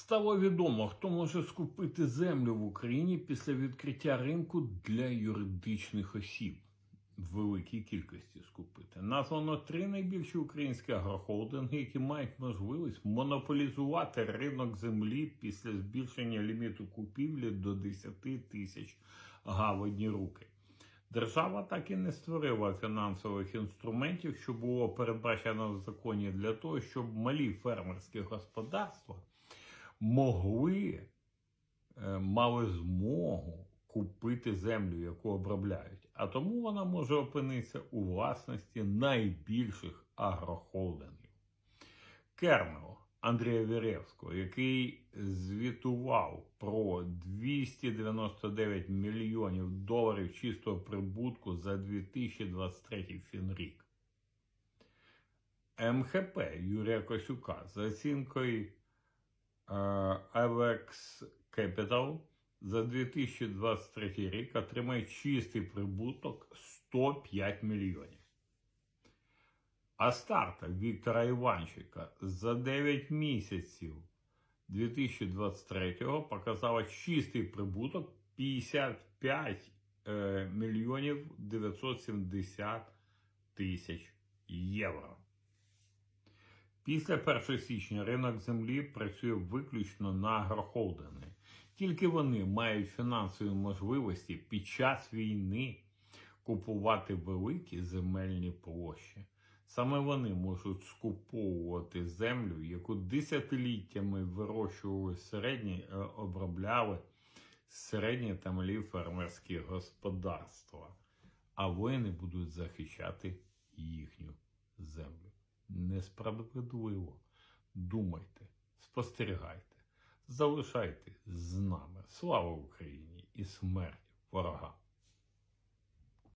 Стало відомо, хто може скупити землю в Україні після відкриття ринку для юридичних осіб. В великій кількості скупити. Названо три найбільші українські агрохолдинги, які мають можливість монополізувати ринок землі після збільшення ліміту купівлі до 10 тисяч га руки. Держава так і не створила фінансових інструментів, що було передбачено в законі для того, щоб малі фермерські господарства могли, е, мали змогу купити землю, яку обробляють. А тому вона може опинитися у власності найбільших агрохолдингів. Кернел Андрія Віревського, який звітував про 299 мільйонів доларів чистого прибутку за 2023 фінрік. МХП Юрія Косюка за оцінкою Avex Capital за 2023 рік отримає чистий прибуток 105 мільйонів. А старта Віктора Іванчика за 9 місяців 2023 показала чистий прибуток 55 е, мільйонів 970 тисяч євро. Після 1 січня ринок землі працює виключно на агрохолдинги. Тільки вони мають фінансові можливості під час війни купувати великі земельні площі. Саме вони можуть скуповувати землю, яку десятиліттями вирощували середні, е, обробляли середні та малі фермерські господарства, а воїни будуть захищати їхню землю. Несправедливо. Думайте, спостерігайте, залишайте з нами. Слава Україні і смерть ворогам!